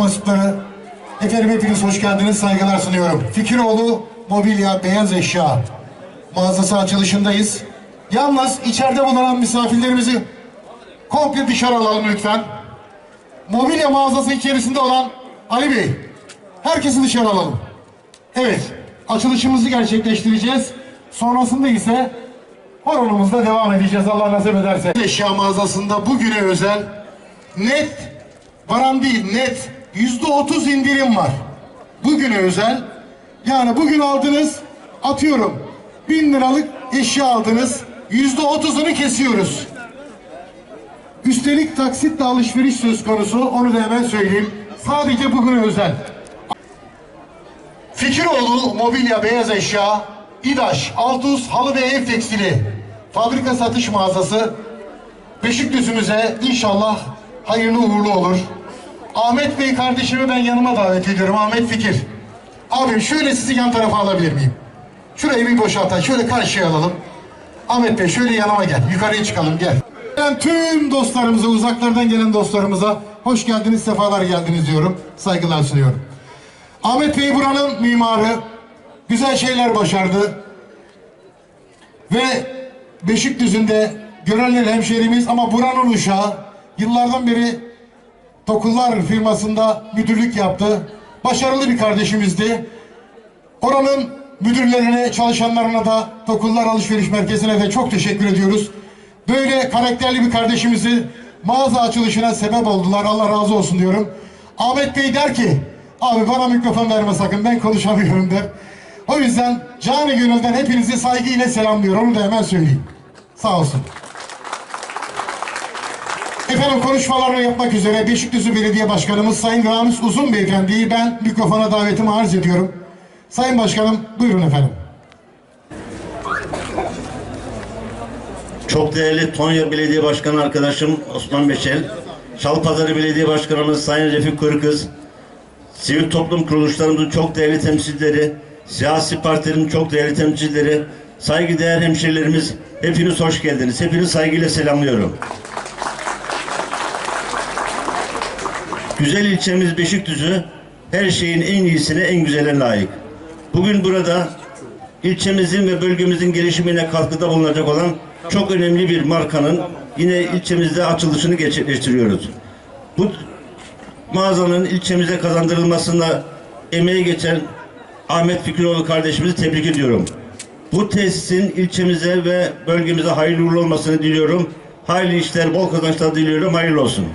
mensupları, efendim hepiniz hoş geldiniz, saygılar sunuyorum. Fikiroğlu Mobilya Beyaz Eşya mağazası açılışındayız. Yalnız içeride bulunan misafirlerimizi komple dışarı alalım lütfen. Mobilya mağazası içerisinde olan Ali Bey, herkesi dışarı alalım. Evet, açılışımızı gerçekleştireceğiz. Sonrasında ise horonumuzda devam edeceğiz Allah nasip ederse. Eşya mağazasında bugüne özel net, varan değil net yüzde otuz indirim var. Bugüne özel. Yani bugün aldınız, atıyorum bin liralık eşya aldınız, yüzde otuzunu kesiyoruz. Üstelik taksitle alışveriş söz konusu, onu da hemen söyleyeyim. Sadece bugüne özel. Fikiroğlu Mobilya Beyaz Eşya, İdaş, Altus, Halı ve Ev Tekstili fabrika satış mağazası Beşikdüzü'müze inşallah hayırlı uğurlu olur. Ahmet Bey kardeşimi ben yanıma davet ediyorum. Ahmet Fikir. Abim şöyle sizi yan tarafa alabilir miyim? Şurayı bir boşaltın. Şöyle karşıya alalım. Ahmet Bey şöyle yanıma gel. Yukarıya çıkalım gel. Ben tüm dostlarımıza, uzaklardan gelen dostlarımıza hoş geldiniz, sefalar geldiniz diyorum. Saygılar sunuyorum. Ahmet Bey buranın mimarı. Güzel şeyler başardı. Ve Beşikdüzü'nde Görelli hemşerimiz ama buranın uşağı yıllardan beri Tokullar firmasında müdürlük yaptı. Başarılı bir kardeşimizdi. Oranın müdürlerine, çalışanlarına da Tokullar Alışveriş Merkezi'ne de çok teşekkür ediyoruz. Böyle karakterli bir kardeşimizi mağaza açılışına sebep oldular. Allah razı olsun diyorum. Ahmet Bey der ki, abi bana mikrofon verme sakın ben konuşamıyorum der. O yüzden canı gönülden hepinizi saygıyla selamlıyor. Onu da hemen söyleyeyim. Sağ olsun. Efendim konuşmalarını yapmak üzere Beşikdüzü Belediye Başkanımız Sayın Ramiz Uzun Beyefendi'yi ben mikrofona davetimi arz ediyorum. Sayın Başkanım buyurun efendim. Çok değerli Tonya Belediye Başkanı arkadaşım Osman Beçel, Şalpazarı Belediye Başkanımız Sayın Refik Kırkız, sivil toplum kuruluşlarımızın çok değerli temsilcileri, siyasi partilerin çok değerli temsilcileri, saygıdeğer hemşerilerimiz, hepiniz hoş geldiniz. Hepinizi saygıyla selamlıyorum. Güzel ilçemiz Beşikdüzü her şeyin en iyisine, en güzeline layık. Bugün burada ilçemizin ve bölgemizin gelişimine katkıda bulunacak olan çok önemli bir markanın yine ilçemizde açılışını gerçekleştiriyoruz. Bu mağazanın ilçemize kazandırılmasında emeği geçen Ahmet Fikiroğlu kardeşimizi tebrik ediyorum. Bu tesisin ilçemize ve bölgemize hayırlı olmasını diliyorum. Hayırlı işler, bol kazançlar diliyorum. Hayırlı olsun.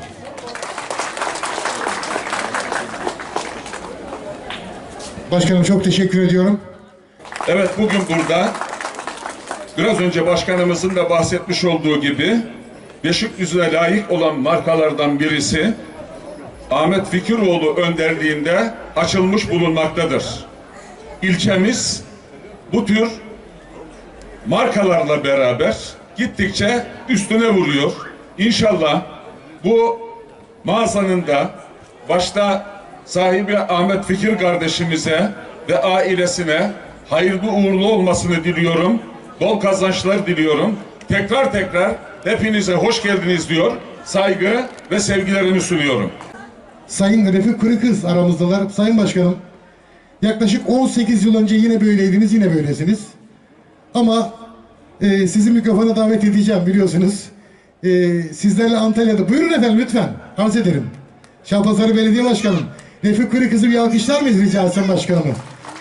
Başkanım çok teşekkür ediyorum. Evet bugün burada biraz önce başkanımızın da bahsetmiş olduğu gibi Beşikdüzü'ne layık olan markalardan birisi Ahmet Fikiroğlu önderliğinde açılmış bulunmaktadır. İlçemiz bu tür markalarla beraber gittikçe üstüne vuruyor. İnşallah bu mağazanın da başta sahibi Ahmet Fikir kardeşimize ve ailesine hayırlı uğurlu olmasını diliyorum. Bol kazançlar diliyorum. Tekrar tekrar hepinize hoş geldiniz diyor. Saygı ve sevgilerimi sunuyorum. Sayın Refik Kırıkız aramızdalar. Sayın Başkanım yaklaşık 18 yıl önce yine böyleydiniz yine böylesiniz. Ama e, sizi mikrofona davet edeceğim biliyorsunuz. E, sizlerle Antalya'da. Buyurun efendim lütfen. Arz ederim. Şalpazarı Belediye Başkanım. Refik Kırıkız'ı bir alkışlar mıyız rica etsem başkanımı?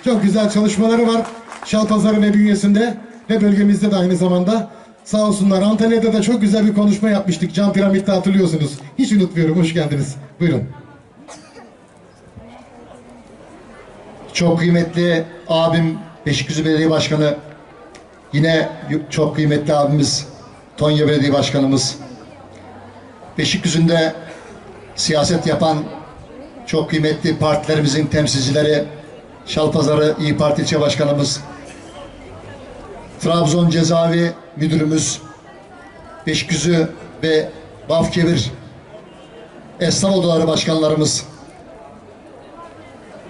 Çok güzel çalışmaları var. Şalpazarı ve bünyesinde ve bölgemizde de aynı zamanda. Sağ olsunlar. Antalya'da da çok güzel bir konuşma yapmıştık. Cam Piramit'te hatırlıyorsunuz. Hiç unutmuyorum. Hoş geldiniz. Buyurun. Çok kıymetli abim Beşikdüzü Belediye Başkanı, yine çok kıymetli abimiz Tonya Belediye Başkanımız, Beşikdüzü'nde siyaset yapan çok kıymetli partilerimizin temsilcileri, Şalpazarı İyi Parti İlçe Başkanımız, Trabzon Cezaevi Müdürümüz, Beşikdüzü ve Bafkebir Esnaf Odaları Başkanlarımız,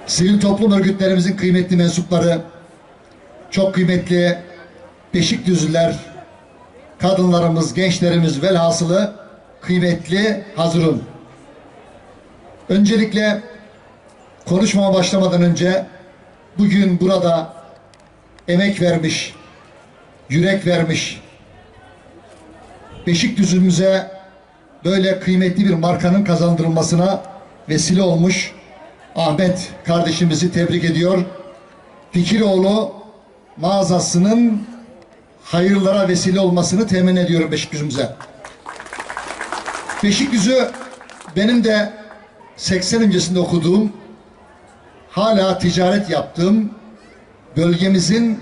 sivil toplum örgütlerimizin kıymetli mensupları, çok kıymetli Beşikdüzlüler, kadınlarımız, gençlerimiz velhasılı kıymetli hazırım. Öncelikle konuşmama başlamadan önce bugün burada emek vermiş, yürek vermiş, Beşikdüzü'müze böyle kıymetli bir markanın kazandırılmasına vesile olmuş Ahmet kardeşimizi tebrik ediyor. Fikiroğlu mağazasının hayırlara vesile olmasını temin ediyorum Beşikdüzü'müze. Beşikdüzü benim de 80 öncesinde okuduğum, hala ticaret yaptığım bölgemizin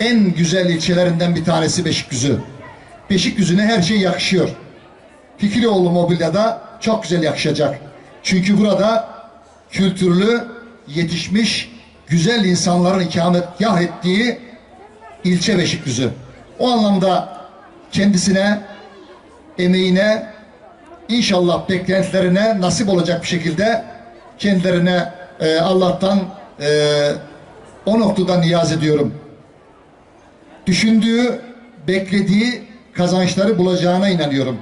en güzel ilçelerinden bir tanesi Beşikdüzü. Beşikdüzü'ne her şey yakışıyor. Fikrioğlu Mobilya'da çok güzel yakışacak. Çünkü burada kültürlü, yetişmiş, güzel insanların ikametgah ettiği ilçe Beşikdüzü. O anlamda kendisine, emeğine, inşallah beklentilerine nasip olacak bir şekilde kendilerine e, Allah'tan e, o noktadan niyaz ediyorum. Düşündüğü, beklediği kazançları bulacağına inanıyorum.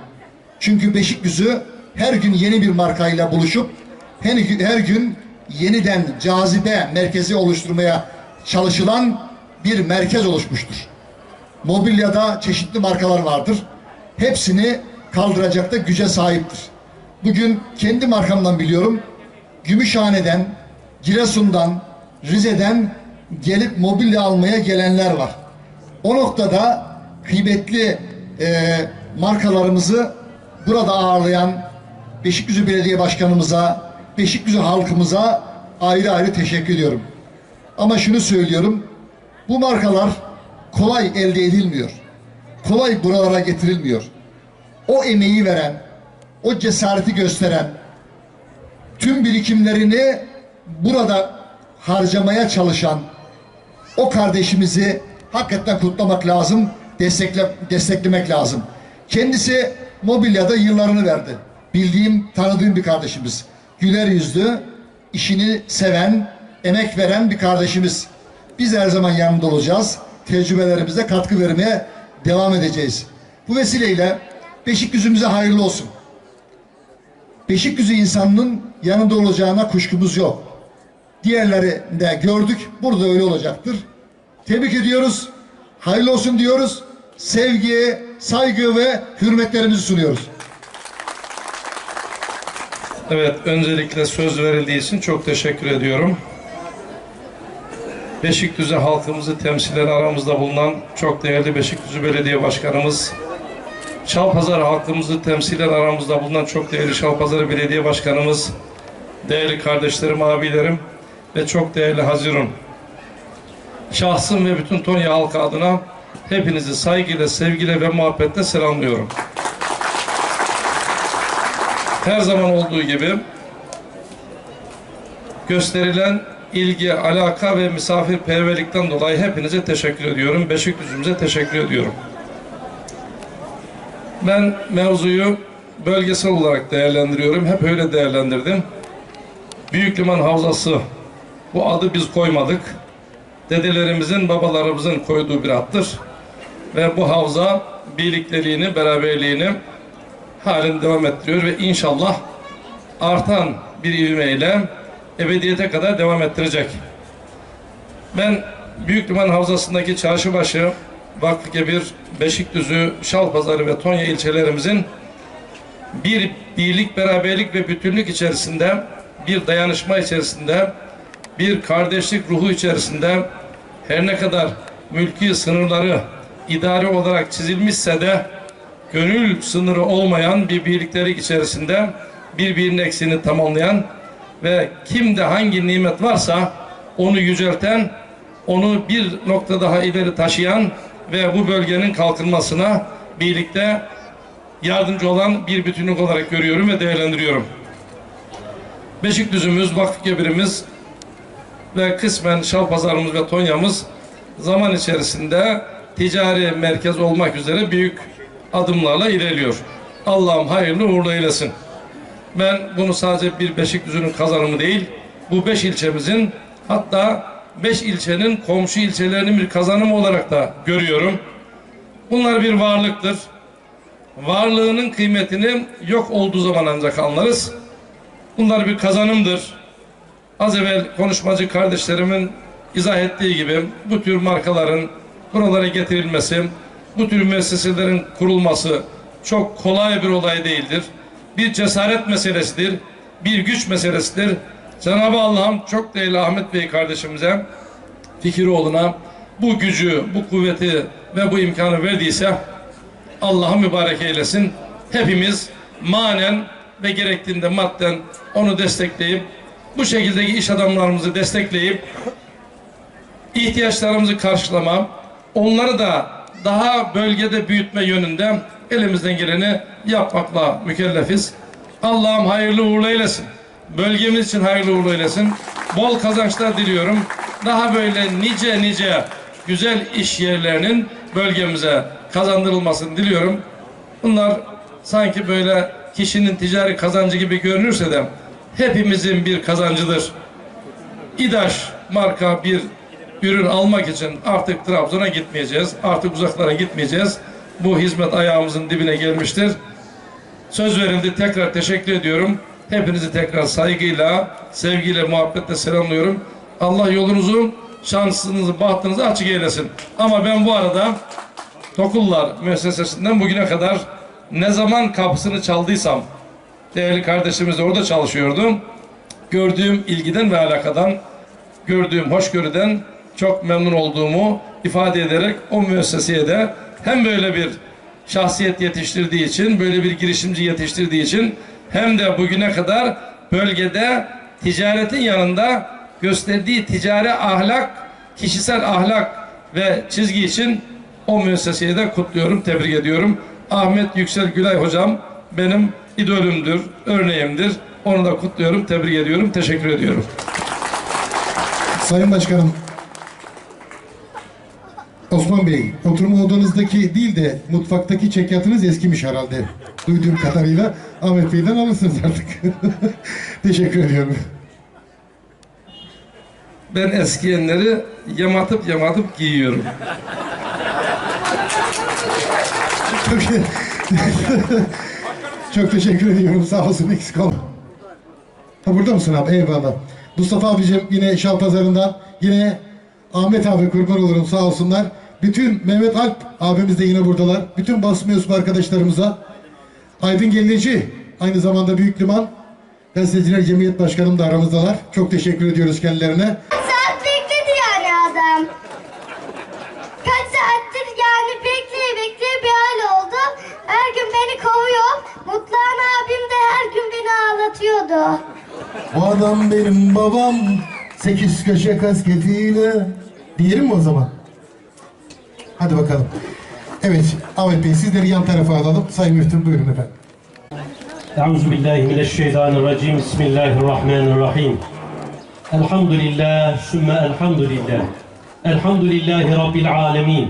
Çünkü Beşikdüzü her gün yeni bir markayla buluşup her, her gün yeniden cazibe merkezi oluşturmaya çalışılan bir merkez oluşmuştur. Mobilyada çeşitli markalar vardır. Hepsini kaldıracak da güce sahiptir. Bugün kendi markamdan biliyorum. Gümüşhane'den, Giresun'dan, Rize'den gelip mobilya almaya gelenler var. O noktada kıymetli e, markalarımızı burada ağırlayan Beşikdüzü Belediye Başkanımıza, Beşikdüzü halkımıza ayrı ayrı teşekkür ediyorum. Ama şunu söylüyorum, bu markalar kolay elde edilmiyor. Kolay buralara getirilmiyor. O emeği veren, o cesareti gösteren, tüm birikimlerini burada harcamaya çalışan o kardeşimizi hakikaten kutlamak lazım, destekle, desteklemek lazım. Kendisi mobilyada yıllarını verdi. Bildiğim, tanıdığım bir kardeşimiz. Güler yüzlü, işini seven, emek veren bir kardeşimiz. Biz her zaman yanında olacağız. Tecrübelerimize katkı vermeye devam edeceğiz. Bu vesileyle Beşikdüzü'müze hayırlı olsun. Beşikdüzü insanının yanında olacağına kuşkumuz yok. Diğerleri de gördük. Burada öyle olacaktır. Tebrik ediyoruz. Hayırlı olsun diyoruz. Sevgi, saygı ve hürmetlerimizi sunuyoruz. Evet, öncelikle söz verildiği için çok teşekkür ediyorum. Beşikdüzü halkımızı temsilen aramızda bulunan çok değerli Beşikdüzü Belediye Başkanımız, Şalpazarı halkımızı temsilen aramızda bulunan çok değerli Şalpazarı Belediye Başkanımız, değerli kardeşlerim, abilerim ve çok değerli Hazirun. Şahsım ve bütün Tonya halkı adına hepinizi saygıyla, sevgiyle ve muhabbetle selamlıyorum. Her zaman olduğu gibi gösterilen ilgi, alaka ve misafirperverlikten dolayı hepinize teşekkür ediyorum. Beşikdüzü'müze teşekkür ediyorum. Ben mevzuyu bölgesel olarak değerlendiriyorum. Hep öyle değerlendirdim. Büyük Liman Havzası bu adı biz koymadık. Dedelerimizin, babalarımızın koyduğu bir addır. Ve bu havza birlikteliğini, beraberliğini halen devam ettiriyor ve inşallah artan bir ivmeyle ebediyete kadar devam ettirecek. Ben Büyük Liman Havzası'ndaki Çarşıbaşı, Vakfıkebir, Beşikdüzü, Şalpazarı ve Tonya ilçelerimizin bir birlik, beraberlik ve bütünlük içerisinde, bir dayanışma içerisinde, bir kardeşlik ruhu içerisinde her ne kadar mülki sınırları idari olarak çizilmişse de gönül sınırı olmayan bir birliktelik içerisinde birbirinin eksiğini tamamlayan ve kimde hangi nimet varsa onu yücelten, onu bir nokta daha ileri taşıyan ve bu bölgenin kalkınmasına birlikte yardımcı olan bir bütünlük olarak görüyorum ve değerlendiriyorum. Beşikdüzümüz, Vakfıkebirimiz ve kısmen Şalpazarımız ve Tonya'mız zaman içerisinde ticari merkez olmak üzere büyük adımlarla ilerliyor. Allah'ım hayırlı uğurlu eylesin. Ben bunu sadece bir Beşikdüzü'nün kazanımı değil, bu beş ilçemizin hatta beş ilçenin komşu ilçelerinin bir kazanımı olarak da görüyorum. Bunlar bir varlıktır. Varlığının kıymetini yok olduğu zaman ancak anlarız. Bunlar bir kazanımdır. az evvel konuşmacı kardeşlerimin izah ettiği gibi bu tür markaların buralara getirilmesi, bu tür müesseselerin kurulması çok kolay bir olay değildir. Bir cesaret meselesidir, bir güç meselesidir. Cenab-ı Allah'ım çok değerli Ahmet Bey kardeşimize, Fikiroğlu'na bu gücü, bu kuvveti ve bu imkanı verdiyse Allah'ım mübarek eylesin. Hepimiz manen ve gerektiğinde madden onu destekleyip bu şekildeki iş adamlarımızı destekleyip ihtiyaçlarımızı karşılama, onları da daha bölgede büyütme yönünde elimizden geleni yapmakla mükellefiz. Allah'ım hayırlı uğurlu eylesin. Bölgemiz için hayırlı uğurlu eylesin. Bol kazançlar diliyorum. Daha böyle nice nice güzel iş yerlerinin bölgemize kazandırılmasını diliyorum. Bunlar sanki böyle kişinin ticari kazancı gibi görünürse de hepimizin bir kazancıdır. İdaş marka bir ürün almak için artık Trabzon'a gitmeyeceğiz. Artık uzaklara gitmeyeceğiz. Bu hizmet ayağımızın dibine gelmiştir. Söz verildi. Tekrar teşekkür ediyorum. Hepinizi tekrar saygıyla, sevgiyle, muhabbetle selamlıyorum. Allah yolunuzu, şansınızı, bahtınızı açık eylesin. Ama ben bu arada Tokullar müessesesinden bugüne kadar ne zaman kapısını çaldıysam, değerli kardeşimiz de orada çalışıyordu. Gördüğüm ilgiden ve alakadan, gördüğüm hoşgörüden çok memnun olduğumu ifade ederek o müesseseye de hem böyle bir şahsiyet yetiştirdiği için, böyle bir girişimci yetiştirdiği için hem de bugüne kadar bölgede ticaretin yanında gösterdiği ticari ahlak, kişisel ahlak ve çizgi için o müesseseyi de kutluyorum, tebrik ediyorum. Ahmet Yüksel Gülay hocam benim idolümdür, örneğimdir. Onu da kutluyorum, tebrik ediyorum, teşekkür ediyorum. Sayın Başkanım, Osman Bey, oturma odanızdaki değil de mutfaktaki çekyatınız eskimiş herhalde. Duyduğum kadarıyla Ahmet Bey'den alırsınız artık. Teşekkür ediyorum. Ben eskiyenleri yamatıp yamatıp giyiyorum. Çok, teşekkür ediyorum. Sağ olsun eksik olma. Ha, burada mısın abi? Eyvallah. Mustafa abicim yine Şal Pazarı'ndan yine Ahmet abi kurban olurum sağ olsunlar. Bütün Mehmet Alp abimiz de yine buradalar. Bütün basın mensubu arkadaşlarımıza Aydın Gelici aynı zamanda Büyük Liman Gazeteciler Cemiyet Başkanım da aramızdalar. Çok teşekkür ediyoruz kendilerine. saat bekledi yani adam. Kaç saattir yani bekleye bekleye bir hal oldu. Her gün beni kovuyor. Mutluhan abim de her gün beni ağlatıyordu. Bu adam benim babam. Sekiz köşe kasketiyle. Diyelim mi o zaman? Hadi bakalım. Evet Ahmet Bey sizleri yan tarafa alalım. Sayın Müftüm buyurun efendim. أعوذ بالله من الشيطان الرجيم بسم الله الرحمن الرحيم الحمد لله ثم الحمد لله الحمد لله رب العالمين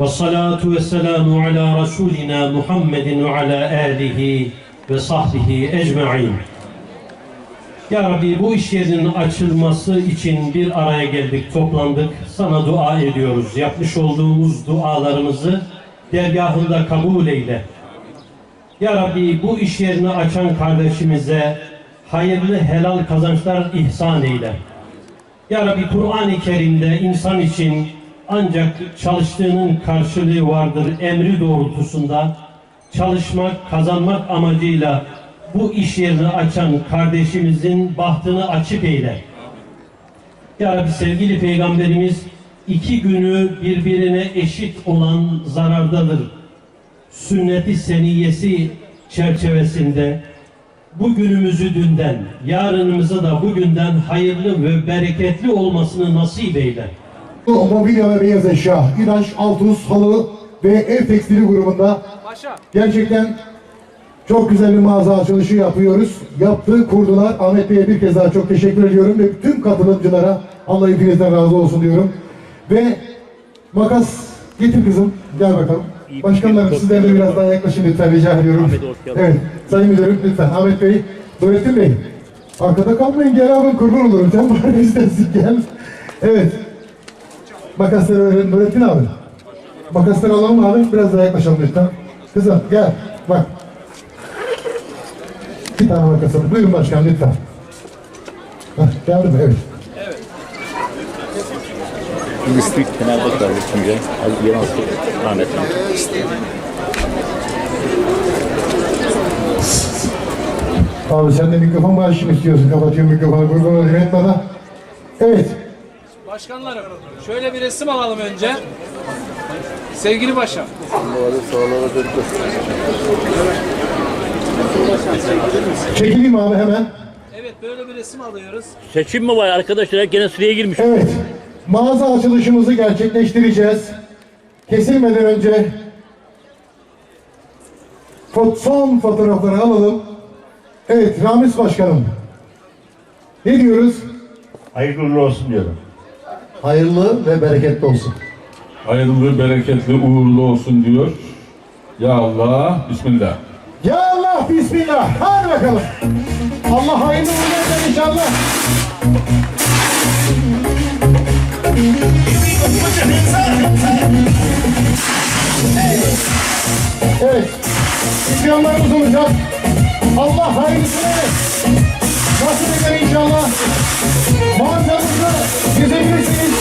والصلاة والسلام على رسولنا محمد وعلى آله وصحبه أجمعين ya Rabbi bu iş yerinin açılması için bir araya geldik, toplandık. Sana dua ediyoruz. Yapmış olduğumuz dualarımızı dergahında kabul eyle. Ya Rabbi bu iş yerini açan kardeşimize hayırlı helal kazançlar ihsan eyle. Ya Rabbi Kur'an-ı Kerim'de insan için ancak çalıştığının karşılığı vardır emri doğrultusunda çalışmak, kazanmak amacıyla bu iş yerini açan kardeşimizin bahtını açık eyle. Ya Rabbi sevgili Peygamberimiz iki günü birbirine eşit olan zarardadır sünnet-i seniyesi çerçevesinde bugünümüzü dünden, yarınımızı da bugünden hayırlı ve bereketli olmasını nasip eyle. Bu mobilya ve beyaz eşya, İlaç, Altus, Halı ve ev tekstili grubunda gerçekten çok güzel bir mağaza açılışı yapıyoruz. Yaptığı kurdular. Ahmet Bey'e bir kez daha çok teşekkür ediyorum ve tüm katılımcılara Allah hepinizden razı olsun diyorum. Ve makas getir kızım. Gel bakalım. Başkanlarım sizler de biraz daha yaklaşın lütfen rica ediyorum. Evet. Sayın Müdürüm lütfen. Ahmet Bey, Nurettin Bey. Arkada kalmayın gel abim kurban olurum. Sen bari istersin gel. Evet. Makasları verelim Nurettin abi. Makasları alalım abi. Biraz daha yaklaşalım lütfen. Kızım gel. Bak. Bir tane makasını. Buyurun başkanım lütfen. Heh. Geldi mi? Evet. District Fenerbahçe şimdi Az Yılmaz rahmetli. Abi sen de mikrofon bağışını istiyorsun. Kapatıyor mikrofonu. Olayım etme bana. Evet. Başkanlarım şöyle bir resim alalım önce. Sevgili Paşam. Çekileyim abi hemen. Evet böyle bir resim alıyoruz. Seçim mi var arkadaşlar? Gene sıraya girmiş. Evet. Mağaza açılışımızı gerçekleştireceğiz. Kesilmeden önce son fotoğrafları alalım. Evet Ramiz Başkanım. Ne diyoruz? Hayırlı olsun diyorum. Hayırlı ve bereketli olsun. Hayırlı, bereketli, uğurlu olsun diyor. Ya Allah, Bismillah. Bismillah. Hadi bakalım. Allah hayırlı uğurlu inşallah. Evet. İsyanlarımız olacak. Allah hayırlısını nasip eder inşallah. Mağazamızda gezebilirsiniz. Şey.